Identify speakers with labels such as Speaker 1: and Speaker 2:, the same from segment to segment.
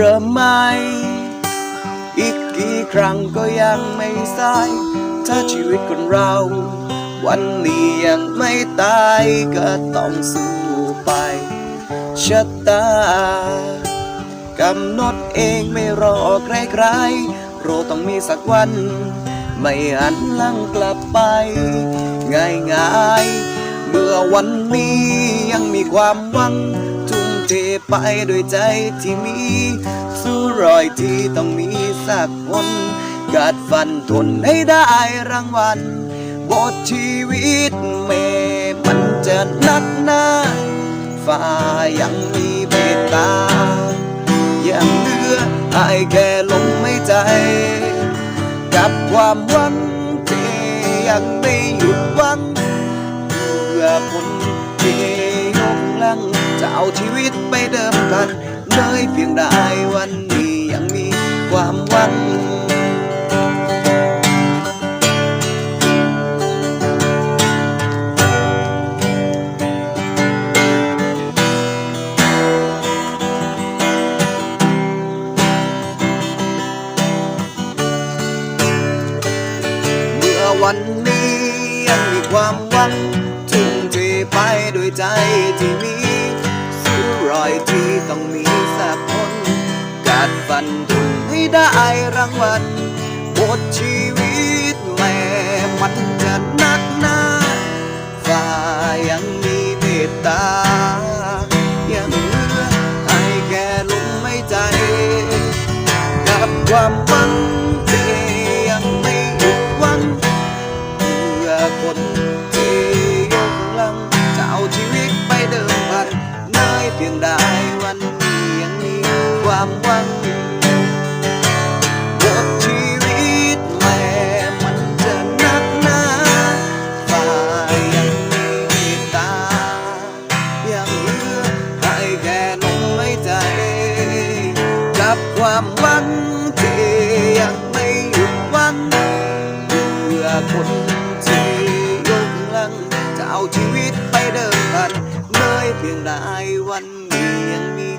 Speaker 1: ริ่มใหม่ อีกกี่ครั้งก็ยังไม่สาย ถ้าชีวิตคนเรา วันนี้ยังไม่ตายก็ต้องสู้ไปชะตากำหนดเองไม่รอใครๆเราต้องมีสักวัน ไม่หันหลังกลับไป ง่ายๆเมื่อวันนี้ยังมีความหวัง เทไปด้วยใจที่มี สู้รอยที่ต้องมีสักคนกาดฟันทนให้ได้รางวัลบทชีวิตแม่มันจะนักหนาฝ่ายังมีเมตตายังเหลือให้แค่ลมไม่ใจ กับความหวังที่ยังไม่หยุดหวังเพื่อคนที่ยกลัง จะเอาชีวิตไปเดิมพันเลยเพียงได้วันนี้ยังมีความหวังวันนี้ยังมีความหวังทุ่มเทไปด้วยใจที่มี ลอยที่ต้องมีสักคนกัดฟันทุนให้ได้รางวัลบทชีวิตแม่มันจะหนักหนาฝ่ายังมีเมตตา ความหวังบทชีวิตแม่มันจะหนักหนาฝ่ายยังมีเมตตายังเหลือให้แค่ลมหายใจ กับความหวังที่ยังไม่หยุดหวังเพื่อคนที่ยกลังจะเอาชีวิตไปเดิมพันเลยเพียงได้วันนี้ยังมี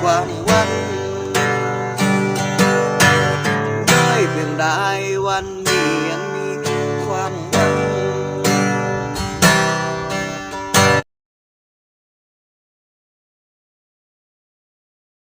Speaker 1: ความหวัง ได้วัน